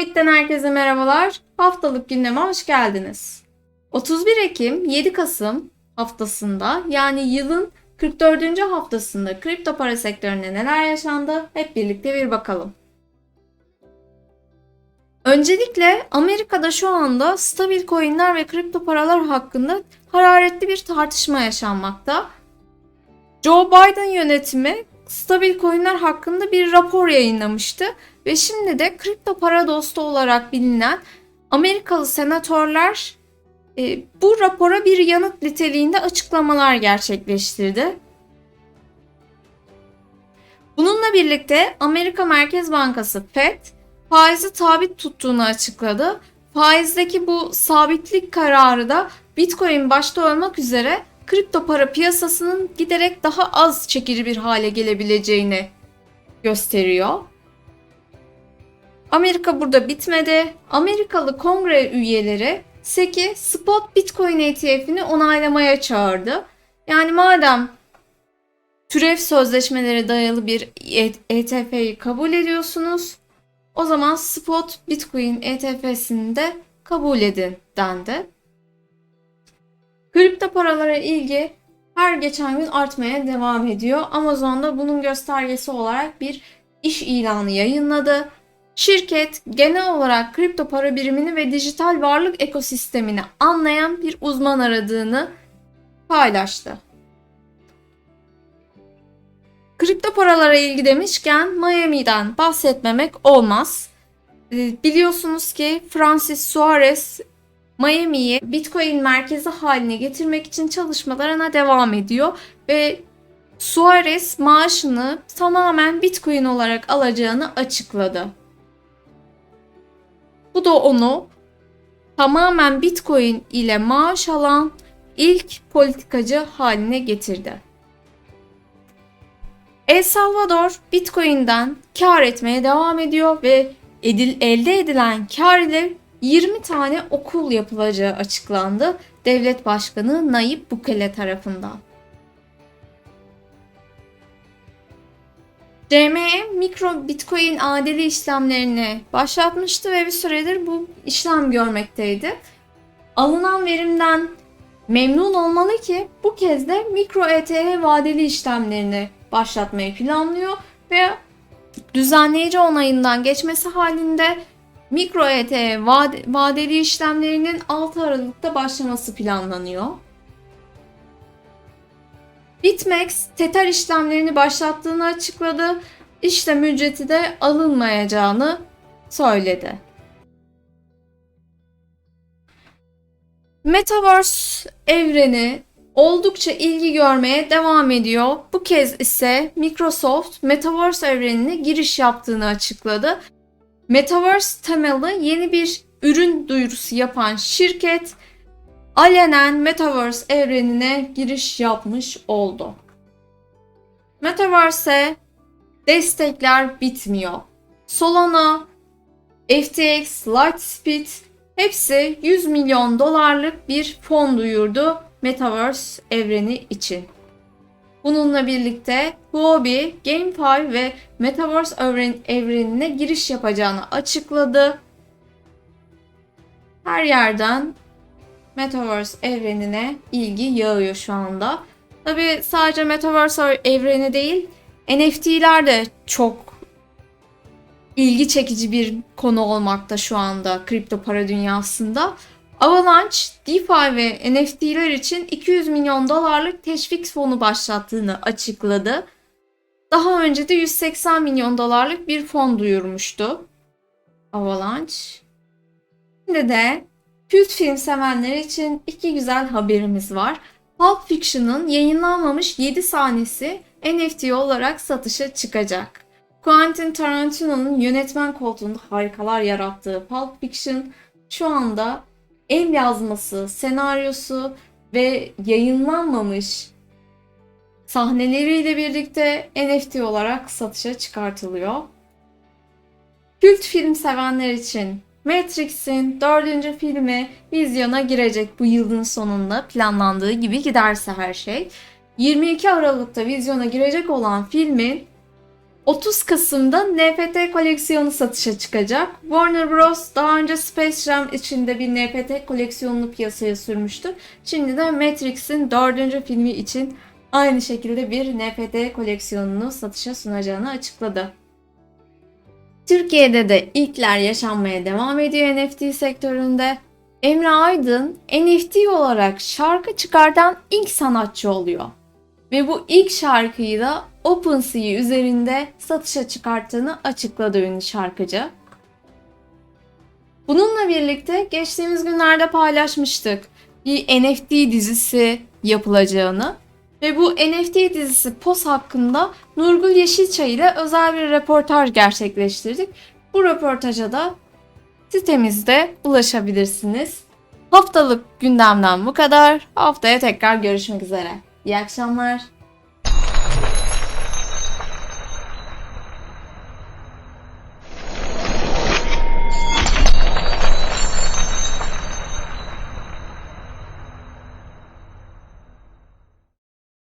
Muhabbitten herkese merhabalar. Haftalık gündeme hoş geldiniz. 31 Ekim 7 Kasım haftasında yani yılın 44. haftasında kripto para sektöründe neler yaşandı hep birlikte bir bakalım. Öncelikle Amerika'da şu anda stabil coinler ve kripto paralar hakkında hararetli bir tartışma yaşanmakta. Joe Biden yönetimi stabil coinler hakkında bir rapor yayınlamıştı ve şimdi de kripto para dostu olarak bilinen Amerikalı senatörler e, bu rapora bir yanıt niteliğinde açıklamalar gerçekleştirdi. Bununla birlikte Amerika Merkez Bankası Fed faizi sabit tuttuğunu açıkladı. Faizdeki bu sabitlik kararı da Bitcoin başta olmak üzere kripto para piyasasının giderek daha az çekici bir hale gelebileceğini gösteriyor. Amerika burada bitmedi. Amerikalı kongre üyeleri SEC'i spot Bitcoin ETF'ini onaylamaya çağırdı. Yani madem türev sözleşmelere dayalı bir ETF'yi kabul ediyorsunuz, o zaman spot Bitcoin ETF'sini de kabul edin dendi. Kripto paralara ilgi her geçen gün artmaya devam ediyor. Amazon da bunun göstergesi olarak bir iş ilanı yayınladı. Şirket genel olarak kripto para birimini ve dijital varlık ekosistemini anlayan bir uzman aradığını paylaştı. Kripto paralara ilgi demişken Miami'den bahsetmemek olmaz. Biliyorsunuz ki Francis Suarez Miami'yi Bitcoin merkezi haline getirmek için çalışmalarına devam ediyor ve Suarez maaşını tamamen Bitcoin olarak alacağını açıkladı. Bu da onu tamamen Bitcoin ile maaş alan ilk politikacı haline getirdi. El Salvador Bitcoin'den kar etmeye devam ediyor ve edil, elde edilen kar ile 20 tane okul yapılacağı açıklandı devlet başkanı Nayib Bukele tarafından. CME mikro bitcoin adeli işlemlerini başlatmıştı ve bir süredir bu işlem görmekteydi. Alınan verimden memnun olmalı ki bu kez de mikro ETH vadeli işlemlerini başlatmayı planlıyor ve düzenleyici onayından geçmesi halinde mikro ETH vadeli işlemlerinin 6 Aralık'ta başlaması planlanıyor. BitMEX Tether işlemlerini başlattığını açıkladı. İşlem ücreti de alınmayacağını söyledi. Metaverse evreni oldukça ilgi görmeye devam ediyor. Bu kez ise Microsoft Metaverse evrenine giriş yaptığını açıkladı. Metaverse temalı yeni bir ürün duyurusu yapan şirket alenen Metaverse evrenine giriş yapmış oldu. Metaverse'e destekler bitmiyor. Solana, FTX, Lightspeed hepsi 100 milyon dolarlık bir fon duyurdu Metaverse evreni için. Bununla birlikte Huobi, GameFi ve Metaverse evren, evrenine giriş yapacağını açıkladı. Her yerden Metaverse evrenine ilgi yağıyor şu anda. Tabi sadece Metaverse evreni değil, NFT'ler de çok ilgi çekici bir konu olmakta şu anda kripto para dünyasında. Avalanche, DeFi ve NFT'ler için 200 milyon dolarlık teşvik fonu başlattığını açıkladı. Daha önce de 180 milyon dolarlık bir fon duyurmuştu. Avalanche. Şimdi de kült film sevenler için iki güzel haberimiz var. Pulp Fiction'ın yayınlanmamış 7 sahnesi NFT olarak satışa çıkacak. Quentin Tarantino'nun yönetmen koltuğunda harikalar yarattığı Pulp Fiction şu anda el yazması, senaryosu ve yayınlanmamış sahneleriyle birlikte NFT olarak satışa çıkartılıyor. Kült film sevenler için Matrix'in dördüncü filmi vizyona girecek bu yılın sonunda planlandığı gibi giderse her şey. 22 Aralık'ta vizyona girecek olan filmin 30 Kasım'da NFT koleksiyonu satışa çıkacak. Warner Bros. daha önce Space Jam içinde bir NFT koleksiyonunu piyasaya sürmüştü. Şimdi de Matrix'in dördüncü filmi için aynı şekilde bir NFT koleksiyonunu satışa sunacağını açıkladı. Türkiye'de de ilkler yaşanmaya devam ediyor NFT sektöründe. Emre Aydın NFT olarak şarkı çıkartan ilk sanatçı oluyor. Ve bu ilk şarkıyı da OpenSea üzerinde satışa çıkarttığını açıkladı ünlü şarkıcı. Bununla birlikte geçtiğimiz günlerde paylaşmıştık bir NFT dizisi yapılacağını ve bu NFT dizisi POS hakkında Nurgül Yeşilçay ile özel bir röportaj gerçekleştirdik. Bu röportaja da sitemizde ulaşabilirsiniz. Haftalık gündemden bu kadar. Haftaya tekrar görüşmek üzere. İyi akşamlar.